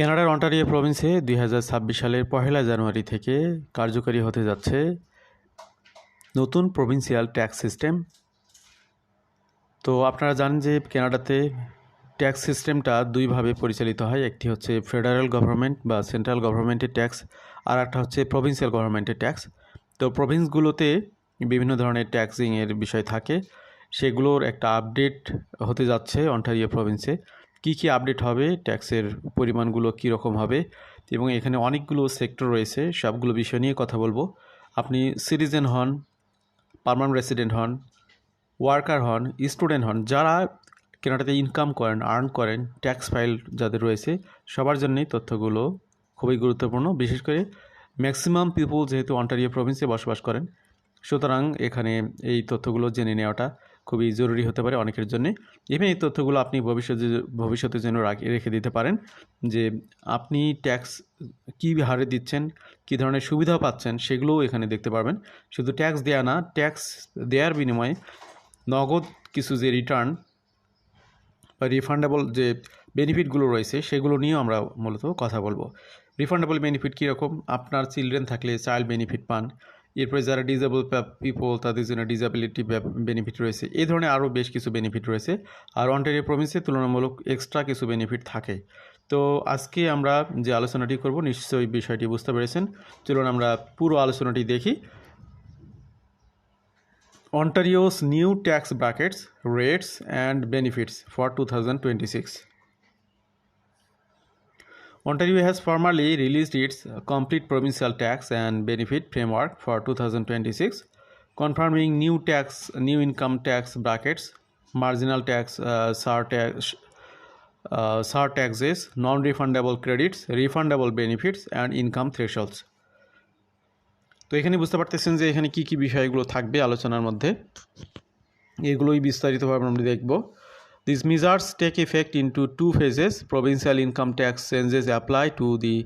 কানাডার অন্টারিও প্রভিন্সে দুই হাজার ছাব্বিশ সালের পহেলা জানুয়ারি থেকে কার্যকরী হতে যাচ্ছে নতুন প্রভিন্সিয়াল ট্যাক্স সিস্টেম। তো আপনারা জানেন যে কানাডাতে ট্যাক্স সিস্টেমটা দুইভাবে পরিচালিত হয়। একটি হচ্ছে ফেডারেল গভর্নমেন্ট বা সেন্ট্রাল গভর্নমেন্টের ট্যাক্স, আর একটা হচ্ছে প্রভিন্সিয়াল গভর্নমেন্টের ট্যাক্স। তো প্রভিন্সগুলোতে বিভিন্ন ধরনের ট্যাক্সিংয়ের বিষয় থাকে। সেগুলোর একটা আপডেট হতে যাচ্ছে অন্টারিও প্রভিন্সে। কি কি আপডেট হবে, ট্যাক্সের পরিমাণগুলো কী রকম হবে এবং এখানে অনেকগুলো সেক্টর রয়েছে, সবগুলো বিষয় নিয়ে কথা বলব। আপনি সিটিজেন হন, পারমানেন্ট রেসিডেন্ট হন, ওয়ার্কার হন, স্টুডেন্ট হন, যারা কেনাটাতে ইনকাম করেন, আর্ন করেন, ট্যাক্স ফাইল যাদের রয়েছে, সবার জন্যই তথ্যগুলো খুবই গুরুত্বপূর্ণ। বিশেষ করে ম্যাক্সিমাম পিপুল যেহেতু অন্টারিও প্রভিন্সে বসবাস করেন, সুতরাং এখানে এই তথ্যগুলো জেনে নেওয়াটা খুবই জরুরি হতে পারে অনেকের জন্য। ইভেন এই তথ্যগুলো আপনি ভবিষ্যতে ভবিষ্যতের জন্য রেখে দিতে পারেন যে, আপনি ট্যাক্স কী হারে দিচ্ছেন, কী ধরনের সুবিধা পাচ্ছেন সেগুলোও এখানে দেখতে পারবেন। শুধু ট্যাক্স দেয়া না, ট্যাক্স দেওয়ার বিনিময়ে নগদ কিছু যে রিটার্ন বা রিফান্ডেবল যে বেনিফিটগুলো রয়েছে সেগুলো নিয়েও আমরা মূলত কথা বলব। রিফান্ডেবল বেনিফিট কীরকম? আপনার চিলড্রেন থাকলে চাইল্ড বেনিফিট পান এরপরে যারা ডিজেবল পিপল তাদের জন্য ডিজাবিলিটি বেনিফিট রয়েছে। এই ধরনের আরও বেশ কিছু বেনিফিট রয়েছে। আর অন্টারিও প্রভিন্সে তুলনামূলক এক্সট্রা কিছু বেনিফিট থাকে। তো আজকে আমরা যে আলোচনাটি করব নিশ্চয়ই বিষয়টি বুঝতে পেরেছেন। চলুন আমরা পুরো আলোচনাটি দেখি। Ontario's new tax brackets, rates, and benefits for 2026. Ontario has formally released its complete provincial tax and benefit framework for 2026, confirming new tax, new income tax brackets, marginal tax, uh, surtax, uh, surtaxes, non-refundable credits, refundable benefits, and income thresholds. তো এখানে বুঝতে পারতেছেন যে এখানে কি কি বিষয়গুলো থাকবে আলোচনার মধ্যে এগুলোই বিস্তারিতভাবে আমরা দেখব effect into two phases provincial income tax changes apply to the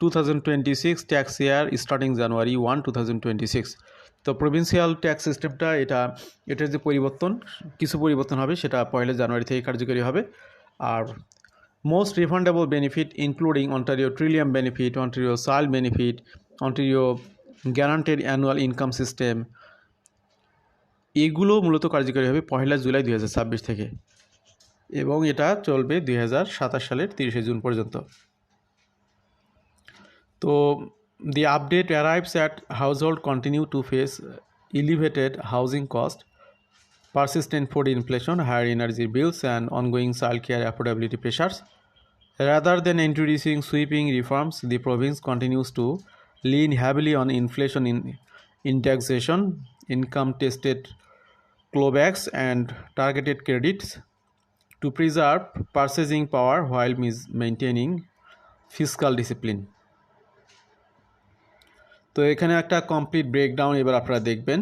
two thousand twenty six tax year starting January one two তো প্রভিন্সিয়াল ট্যাক্স সিস্টেমটা এটা, এটার যে পরিবর্তন, কিছু পরিবর্তন হবে সেটা পয়লা জানুয়ারি থেকে কার্যকরী হবে। আর most refundable benefit including Ontario Trillium benefit Ontario সাইল benefit Ontario guaranteed annual income system এগুলো মূলত কার্যকরী হবে পয়লা জুলাই দুই হাজার ছাব্বিশ থেকে এবং এটা চলবে দুই হাজার সাতাশ সালের তিরিশে জুন পর্যন্ত। তো the update arrives at household continue to face elevated housing cost persistent food inflation higher energy bills and ongoing child care affordability pressures rather than introducing sweeping reforms the province continues to lean heavily on inflation in indexation income tested clawbacks, and targeted credits to preserve purchasing power while maintaining fiscal discipline. তো এখানে একটা complete breakdown এবার আপনারা দেখবেন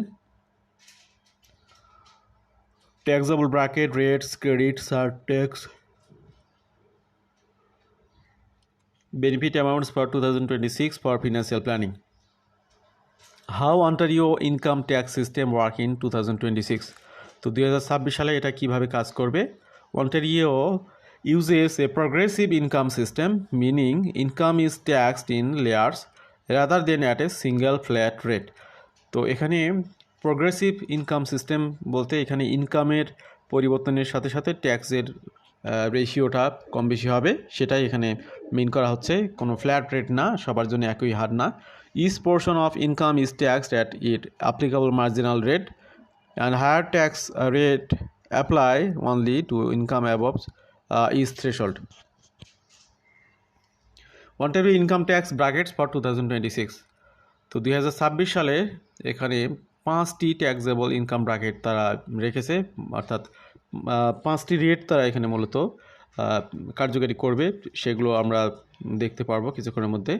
taxable bracket rates credits are tax benefit amounts for 2026 for financial planning how Ontario income tax system work in two তো দু ছাব্বিশ সালে এটা কীভাবে কাজ করবে? Ontario uses a progressive income system meaning income is tax in layers rather than at a single flat rate তো এখানে প্রগ্রেসিভ ইনকাম সিস্টেম বলতে এখানে ইনকামের পরিবর্তনের সাথে সাথে ট্যাক্সের রেশিওটা কম বেশি হবে। সেটাই এখানে মেন করা হচ্ছে। কোনো ফ্ল্যাট রেট না, সবার জন্য একই হার না। Of income is taxed at it applicable marginal rate and higher tax rate apply only to income above is threshold Ontario income tax brackets for two thousand twenty six তো দুই হাজার ছাব্বিশ সালে এখানে পাঁচটি ট্যাক্সেবল ইনকাম ব্রাকেট তারা রেখেছে, অর্থাৎ পাঁচটি রেট তারা এখানে মূলত কার্যকারী করবে, সেগুলো আমরা দেখতে পারব কিছুক্ষণের মধ্যে।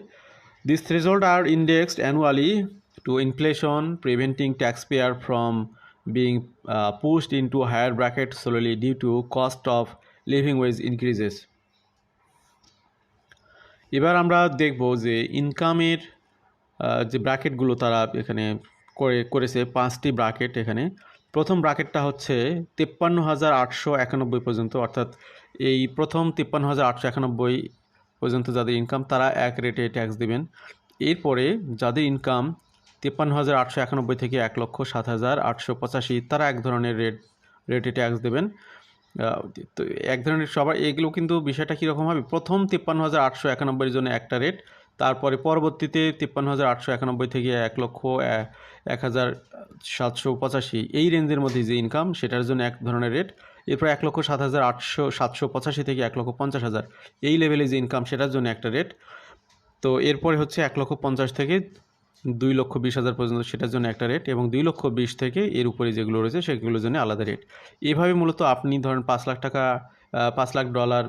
Result are indexed annually to inflation preventing taxpayer from being pushed into higher bracket solely due to cost of living wage increases এবার আমরা দেখব যে ইনকামের যে ব্র্যাকেটগুলো তারা এখানে করে, করেছে, পাঁচটি ব্র্যাকেট এখানে। প্রথম ব্র্যাকেটটা হচ্ছে তিপ্পান্ন হাজার আটশো একানব্বই পর্যন্ত, অর্থাৎ এই প্রথম তিপ্পান্ন হাজার আটশো একানব্বই পর্যন্ত যাদের ইনকাম তারা এক রেটে ট্যাক্স দেবেন। এরপরে যাদের ইনকাম তিপ্পান্ন হাজার আটশো একানব্বই থেকে এক লক্ষ সাত হাজার আটশো পঁচাশি, তারা এক ধরনের রেট রেটে ট্যাক্স দেবেন। তো এক ধরনের সবার, এগুলো কিন্তু বিষয়টা কীরকম হবে? প্রথম তিপ্পান্ন হাজার আটশো একানব্বইয়ের জন্য একটা রেট তারপরে পরবর্তীতে তিপ্পান্ন হাজার আটশো একানব্বই থেকে এক লক্ষ এক হাজার সাতশো পঁচাশি, এই রেঞ্জের মধ্যে যে ইনকাম সেটার জন্য এক ধরনের রেট এরপর এক লক্ষ সাত হাজার আটশো, সাতশো পঁচাশি থেকে এক লক্ষ পঞ্চাশ হাজার। এই লেভেলে যে ইনকাম সেটার জন্য একটা রেট তো এরপরে হচ্ছে এক লক্ষ পঞ্চাশ থেকে দুই লক্ষ বিশ হাজার পর্যন্ত সেটার জন্য একটা রেট এবং দুই লক্ষ বিশ থেকে এর উপরে যেগুলো রয়েছে, সেগুলোর জন্য আলাদা রেট এভাবে মূলত আপনি ধরেন পাঁচ লাখ টাকা পাঁচ লাখ ডলার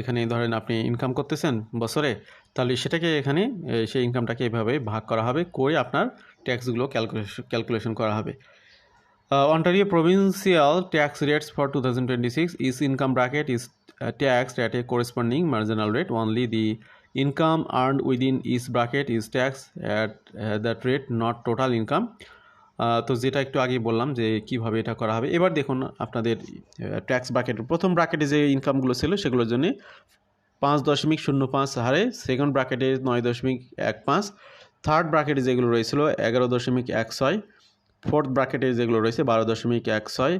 এখানে ধরেন আপনি ইনকাম করতেছেন বছরে, তাহলে সেটাকে এখানে সেই ইনকামটাকে এভাবে ভাগ করা হবে, করে আপনার ট্যাক্সগুলো ক্যালকুলেশন ক্যালকুলেশন করা হবে। Uh, Ontario provincial tax rates for 2026 is income bracket is uh, taxed at a corresponding marginal rate. Only the income earned within each bracket is taxed at uh, that rate, not total income. তো যেটা একটু আগে বললাম যে কীভাবে এটা করা হবে এবার দেখুন আপনাদের ট্যাক্স ব্র্যাকেটের প্রথম ব্র্যাকেটে যে ইনকামগুলো ছিল সেগুলোর জন্য পাঁচ দশমিক শূন্য পাঁচ হারে সেকেন্ড ব্র্যাকেটে নয় দশমিক এক পাঁচ থার্ড ব্র্যাকেটে যেগুলো রয়েছিল এগারো দশমিক এক ছয় ফোর্থ ব্র্যাকেটে যেগুলো রয়েছে বারো দশমিক এক ছয়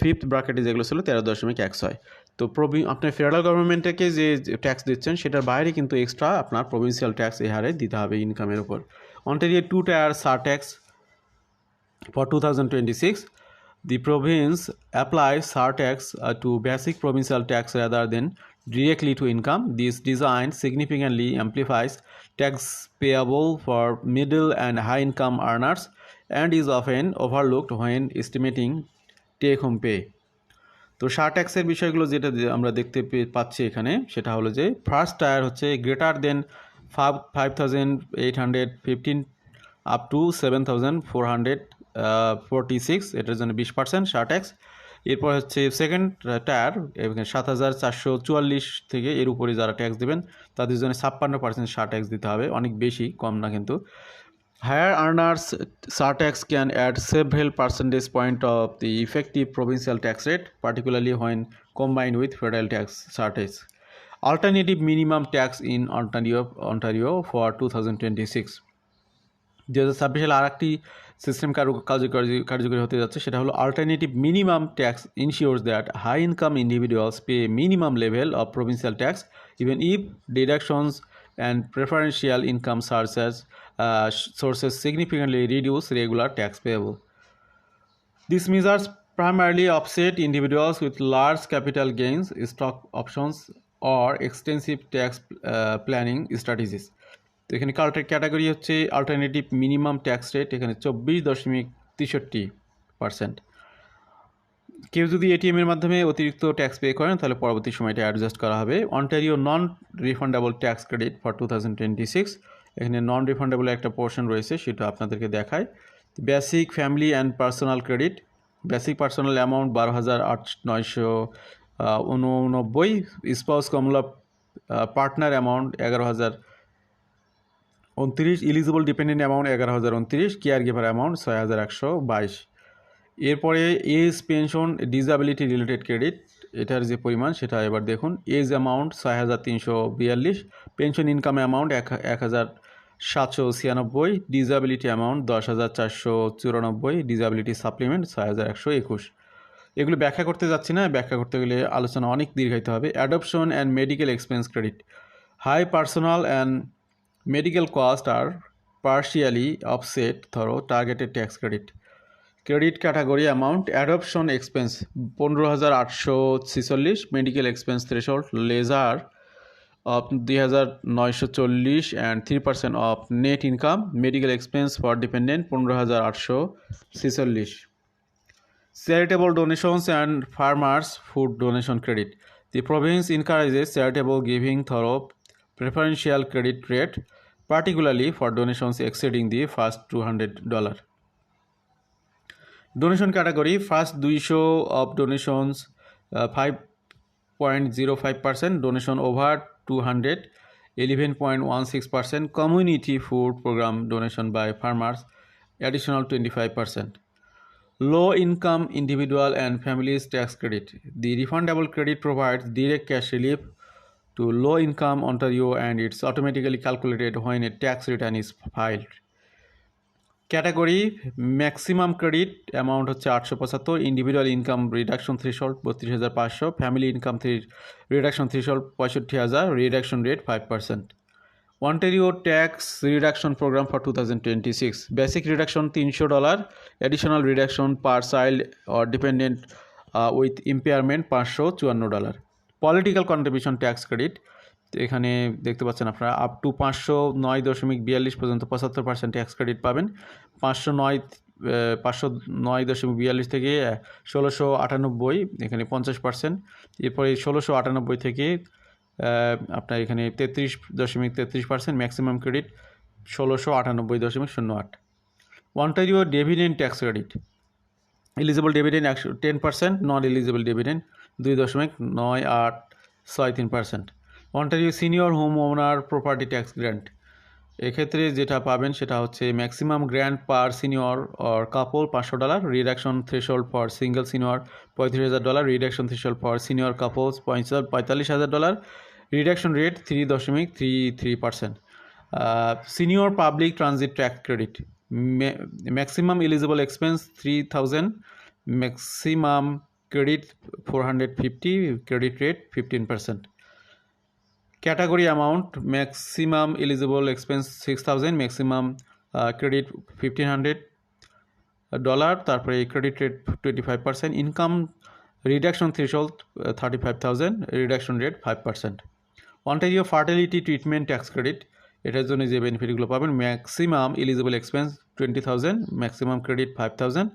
ফিফথ ব্র্যাকেটে যেগুলো ছিল তেরো দশমিক এক ছয়। তো প্রবি আপনার ফেডারেল গভর্নমেন্টকে যে ট্যাক্স দিচ্ছেন সেটার বাইরে কিন্তু এক্সট্রা আপনার প্রভিন্সিয়াল ট্যাক্স এ হারে দিতে হবে ইনকামের ওপর অন্টেরিয়ার two tier surtax for two thousand twenty six, the province apply surtax to basic provincial tax rather than directly to income. This design significantly amplifies tax payable for middle and high income earners and is often overlooked when estimating take home pay. তো শার ট্যাক্সের বিষয়গুলো যেটা আমরা দেখতে pay- পাচ্ছি এখানে, সেটা হলো যে ফার্স্ট টায়ার হচ্ছে greater than five five thousand eight hundred fifteen up to seven thousand four hundred forty six এটার জন্য বিশ পার্সেন্ট শার ট্যাক্স এরপর হচ্ছে সেকেন্ড টায়ার সাত হাজার চারশো চুয়াল্লিশ থেকে এর উপরে যারা ট্যাক্স দেবেন, তাদের জন্য ছাপ্পান্ন পার্সেন্ট শার ট্যাক্স দিতে হবে, অনেক বেশি, কম না কিন্তু Higher earners surtax can add several percentage point of the effective provincial tax rate, particularly when combined with federal tax surtax. Alternative minimum tax in Ontario, Ontario for 2026. দু হাজার ছাব্বিশ সালে আর একটি সিস্টেম কার্যকরী কার্যকরী হতে যাচ্ছে সেটা হলো alternative minimum tax ensures that high income individuals pay minimum level of provincial tax even if deductions and sources significantly reduce regular tax payable These measures primarily offset individuals with large capital gains, stock options, or extensive tax uh, planning strategies. তো এখানে কাল্টের category হচ্ছে alternative minimum tax rate এখানে চব্বিশ দশমিক তেষট্টি percent কেউ যদি এটিএম এর মাধ্যমে অতিরিক্ত ট্যাক্স পে করেন তাহলে পরবর্তী সময়টা অ্যাডজাস্ট করা হবে। Ontario non refundable tax credit for two thousand twenty six এখানে নন রিফান্ডেবল একটা পোর্শন রয়েছে, সেটা আপনাদেরকে দেখায়। Basic family and personal credit basic personal amount বারো হাজার আট নয়শো উননব্বই স্পাউস কমলা পার্টনার অ্যামাউন্ট এগারো হাজার উনত্রিশ ইলিজিবল ডিপেন্ডেন্ট অ্যামাউন্ট এগারো হাজার উনত্রিশ কেয়ার গিভার অ্যামাউন্ট ছয় হাজার একশো বাইশ। এরপরে age pension disability related credit এটার যে পরিমাণ সেটা এবার দেখুন এজ অ্যামাউন্ট ছয় হাজার তিনশো বিয়াল্লিশ পেনশন ইনকাম অ্যামাউন্ট এক এক হাজার সাতশো ছিয়ানব্বই ডিসএবিলিটি অ্যামাউন্ট দশ হাজার চারশো চুরানব্বই ডিসএবিলিটি সাপ্লিমেন্ট ছয় হাজার একশো একুশ। এগুলো ব্যাখ্যা করতে যাচ্ছি না, ব্যাখ্যা করতে গেলে আলোচনা অনেক দীর্ঘায়িত হবে। Adoption and medical expense credit high personal and medical cost are partially offset through targeted tax credit credit category amount adoption expense পনেরো হাজার আটশো ছিচল্লিশ medical expense threshold lesser percent of net income medical expense for dependent পনেরো হাজার আটশো ছিচল্লিশ charitable donations and farmers food donation credit the province encourages charitable giving through preferential credit rate, particularly for donations exceeding the first $200. Donation category first দুইশো of donations uh, 5.05%, donation over 200 11.16%, community food program donation by farmers additional 25%. Low income individual and families tax credit. The refundable credit provides direct cash relief to low income Ontario and it's automatically calculated when a tax return is filed. Category maximum credit amount হচ্ছে আটশো পঁচাত্তর individual income reduction থ্রিশল্ড বত্রিশ হাজার পাঁচশো family income three reduction threshold পঁয়ষট্টি হাজার reduction rate five percent Ontario tax reduction program for 2026 basic reduction 300 dollar additional reduction per child or dependent uh, with impairment পাঁচশো চুয়ান্ন dollar political contribution tax credit এখানে দেখতে পাচ্ছেন আপনারা up to পাঁচশো নয় দশমিক বিয়াল্লিশ পর্যন্ত পঁচাত্তর পার্সেন্ট ট্যাক্স ক্রেডিট পাবেন। পাঁচশো নয় পাঁচশো নয় দশমিক বিয়াল্লিশ থেকে ষোলোশো আটানব্বই, এখানে পঞ্চাশ পার্সেন্ট এরপরে ষোলোশো আটানব্বই থেকে আপনার এখানে তেত্রিশ দশমিক তেত্রিশ পার্সেন্ট ম্যাক্সিমাম ক্রেডিট ষোলোশো আটানব্বই দশমিক শূন্য আট। Ontario dividend tax credit eligible dividend একশো ten percent non eligible dividend দুই দশমিক নয় আট ছয় তিন percent Ontario senior homeowner property tax grant এক্ষেত্রে যেটা পাবেন সেটা হচ্ছে maximum grant per senior or couple পাঁচশো dollar reduction threshold for single senior পঁয়ত্রিশ হাজার dollar reduction threshold for senior couples পঁয়তাল্লিশ হাজার ডলার রিডাকশন রেট থ্রি দশমিক three three percent senior public transit tax credit maximum eligible expense three thousand maximum credit four hundred fifty credit rate fifteen percent category maximum maximum eligible expense 6000 maximum uh, credit 1500 dollar তারপরে credit rate twenty five percent income reduction threshold thirty five thousand reduction rate five percent Ontario fertility treatment tax credit এটার জন্য যে বেনিফিটগুলো পাবেন maximum eligible expense twenty thousand maximum credit five thousand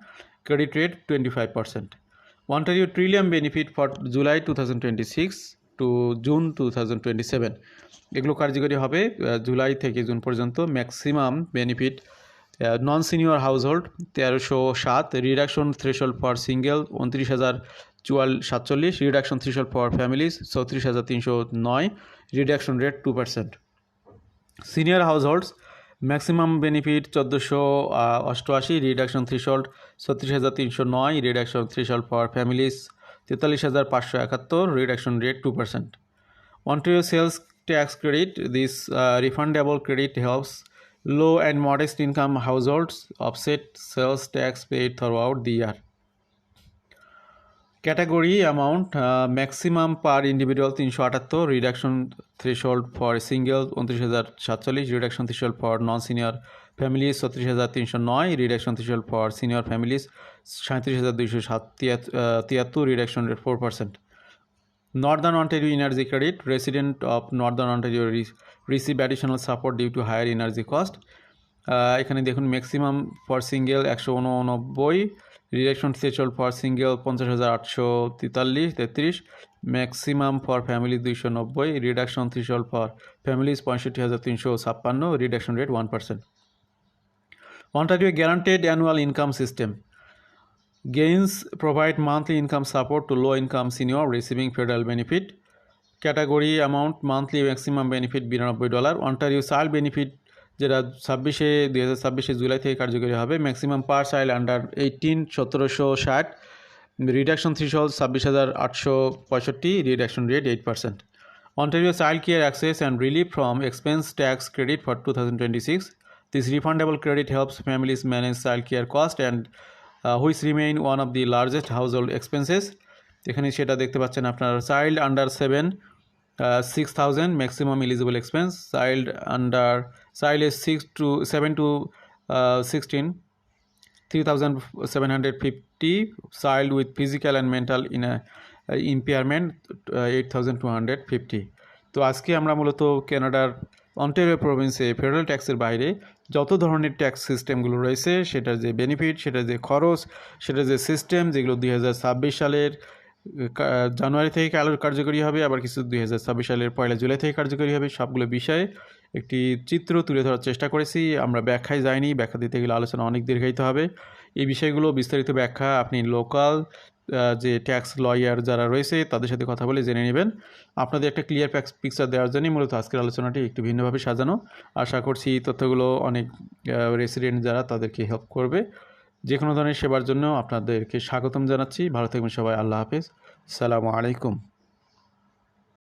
credit rate twenty five percent Ontario Trillium benefit for July two thousand twenty six to June two thousand twenty seven এগুলো কার্যকরী হবে জুলাই থেকে June পর্যন্ত। Maximum benefit non senior household তেরোশো সাত। Reduction threshold for single উনত্রিশ হাজার চুয়াল সাতচল্লিশ। রিডাকশন থ্রেশল ফর ফ্যামিলিজ চৌত্রিশ হাজার তিনশো নয়। Reduction rate two percent senior households maximum benefit চোদ্দোশো অষ্টআশি। রিডাকশন থ্রিশল্ড ছত্রিশ হাজার তিনশো নয়। রিডাকশন থ্রিশল্ড ফর ফ্যামিলিজ তেতাল্লিশ হাজার পাঁচশো একাত্তর reduction rate two percent Ontario sales tax credit this refundable credit helps low and modest income households offset sales tax paid throughout the year category amount maximum per individual তিনশো আটাত্তর reduction threshold for single উনত্রিশ হাজার সাতচল্লিশ reduction threshold for non senior families ছত্রিশ হাজার তিনশো নয় reduction threshold for senior families সাঁত্রিশ হাজার দুইশো সাত তিয়াত্তর reduction rate four percent Ontario Energy Credit, resident of Northern Ontario re- receive additional support due to higher energy cost. এখানে দেখুন ম্যাক্সিমাম ফর সিঙ্গেল একশো উননব্বই রিডাকশন থ্রেশল ফর সিঙ্গেল পঞ্চাশ হাজার আটশো তেতাল্লিশ, তেত্রিশ ম্যাক্সিমাম ফর ফ্যামিলি দুইশো নব্বই রিডাকশন থ্রেশল ফর ফ্যামিলিজ পঁয়ষট্টি হাজার তিনশো ছাপ্পান্ন reduction rate one percent Ontario guaranteed annual income system Gains provide monthly income support to low income senior receiving federal benefit. Category amount monthly maximum benefit বিরানব্বই dollar Ontario child benefit যেটা ছাব্বিশে দুই হাজার ছাব্বিশে জুলাই থেকে কার্যকরী হবে maximum per child under eighteen সতেরোশো ষাট. রিডাকশন থ্রিশল ছাব্বিশ হাজার আটশো পঁয়ষট্টি reduction rate eight percent Ontario child care access and relief from expense tax credit for two thousand twenty six this refundable credit helps families manage child care cost and which remain one of the largest household expenses এখানে সেটা দেখতে পাচ্ছেন আপনার child under seven six thousand maximum eligible expense child under child age six to seven to sixteen three thousand seven hundred fifty child with physical and mental in impairment eight thousand two hundred fifty তো আজকে আমরা মূলত কানাডার Ontario প্রভিন্সে federal ট্যাক্সের বাইরে যত ধরনের tax সিস্টেমগুলো রয়েছে, সেটার যে বেনিফিট সেটার যে খরচ, সেটার যে সিস্টেম যেগুলো দুই হাজার ছাব্বিশ সালের জানুয়ারি থেকে কার্যকরী হবে, আবার কিছু দুই হাজার ছাব্বিশ সালের পয়লা জুলাই থেকে কার্যকরী হবে, সবগুলো বিষয়ে একটি চিত্র তুলে ধরার চেষ্টা করেছি। আমরা ব্যাখ্যায় যাইনি, ব্যাখ্যা দিতে গেলে আলোচনা অনেক দীর্ঘায়িত হবে। এই বিষয়গুলো বিস্তারিত ব্যাখ্যা আপনি লোকাল যে ট্যাক্স লয়ার যারা রয়েছে, তাদের সাথে কথা বলে জেনে নেবেন। আপনাদের একটা ক্লিয়ার পিকচার দেওয়ার জন্যই মূলত আজকের আলোচনাটি একটু ভিন্নভাবে সাজানো। আশা করছি এই তথ্যগুলো অনেক রেসিডেন্ট যারা তাদেরকে হেল্প করবে। যে কোনো ধরনের সেবার জন্য আপনাদেরকে স্বাগতম জানাচ্ছি। ভালো থাকবেন সবাই। আল্লাহ হাফেজ। সালামু আলাইকুম।